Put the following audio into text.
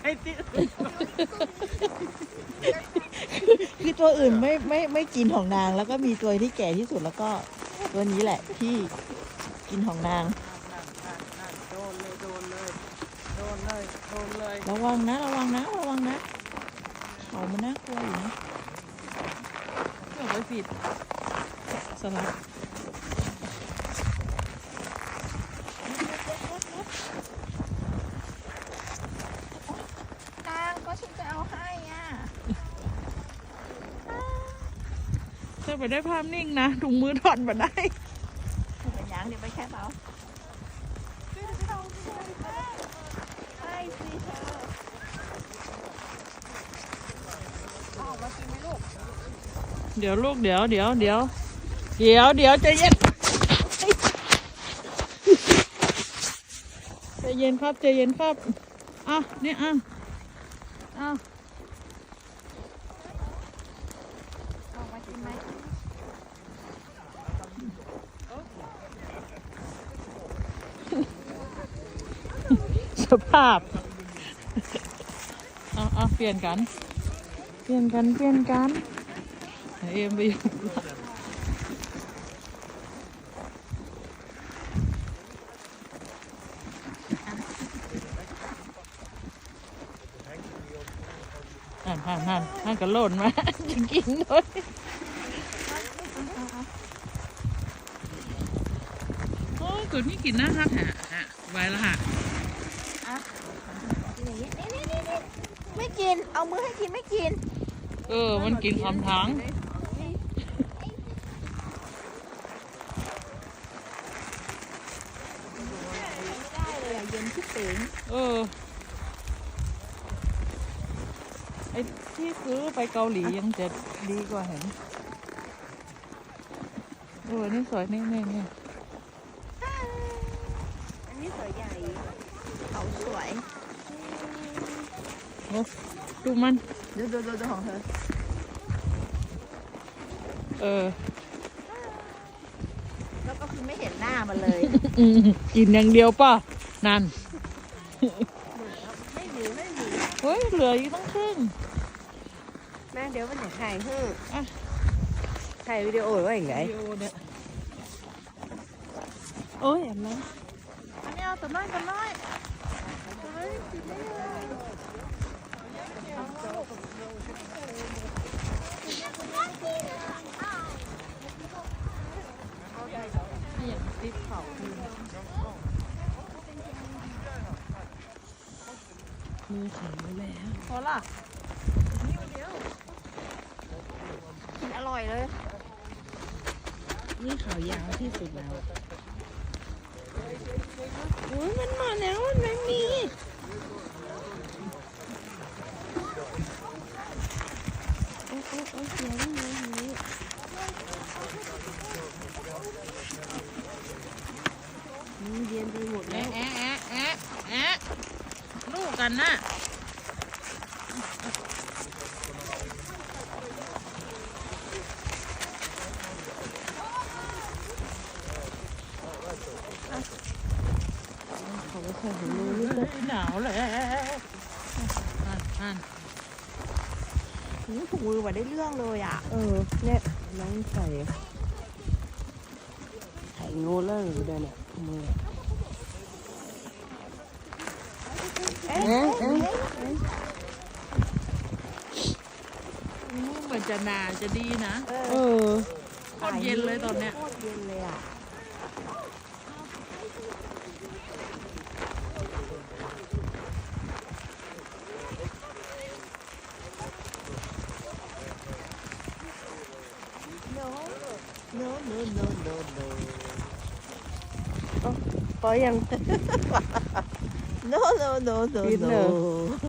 ไปที่อื่นคือตัวอื่นไม่ไม่ไม่กินของนาง แล้วก็มีตัวที่แก่ที่สุดแล้วก็ตัวนี้แหละที่กินของนาง นั่นนั่นนั่นโดนเลยโดนเลยโดนเลยโดนเลยระวังนะ ระวังนะ ระวังนะเขามันน่ากลัวอยู่นะเพื่อไว้ผิดสลัด นางก็ฉันจะเอาให้อะ เธอไปได้ภาพนิ่งนะถุงมือถอดมาได้เป็นยังเดี๋ยวไปแค่เบาใช่สิเธอเอาออกมากินไหมลูกเดี๋ยวลูกเดี๋ยวเดี๋ยวเดี๋ยวเดี๋ยวเดี๋ยวใจเย็นใจเย็นครับใจเย็นครับอะนี่อะอะ เอาออ กมากินไหมสภาพ เอาเอาเปลี่ยนกัน เปลี่ยนกัน เปลี่ยนกัน เอ็มไปอยู่หันหันหันหันกระโหลนมาจะกินด้วย กูนี่กินนะฮะฮะฮะไว้ละฮะไม่กิน เอามือให้กินไม่กิน เออ มันกินคำทั้งเยอะเย็นที่เป๋งเออ ไอ้ที่ซื้อไปเกาหลียังจะดีกว่าเห็นเออนี่สวยนี่นี่นี่ อันนี้สวยใหญ่ เขาสวยโอ้ดูมัน ดูดูดูดูของเธอ เออ แล้วก็คือไม่เห็นหน้ามันเลย อืมกินอย่างเดียวป่ะ นั่น ไม่หนีไม่หนีเฮ้ย เหลืออีกตั้งครึ่งแม่เดี๋ยวมันจะถ่ายให้อะถ่ายวิดีโอไว้อย่างไรวิดีโอเนี่ยโอ้ยอันนั้น อันนี้เอาตัวน้อยตัวน้อยเฮ้ยกินได้เลยอย่างติดเขามือขังไว้แล้วพอละกินอร่อยเลย นี่เขายาวที่สุดแล้ว โอ้ยมันมาแล้วมันไม่มีโอ้โอ้โอ้เสียงมันมีอย่างนี้อืมเย็นไปหมดแล้ว แอะแอะแอะแอะลูกกันนะ หนาวแล้วนั่นนั่นหืมถุงมือมาได้เรื่องเลยอะ เออ เนี่ยน้องใส่ไข่งูเลิกเดินเนี่ยมือเอ๊ะเอ๊ะเอ๊ะเหมือนจะหนาจะดีนะเอเอออโคตรเย็นเลยตอนเนี้ยโคตรเย็นเลยอะ no no no no no ปล่อยยัง no no no no กินเหรอ no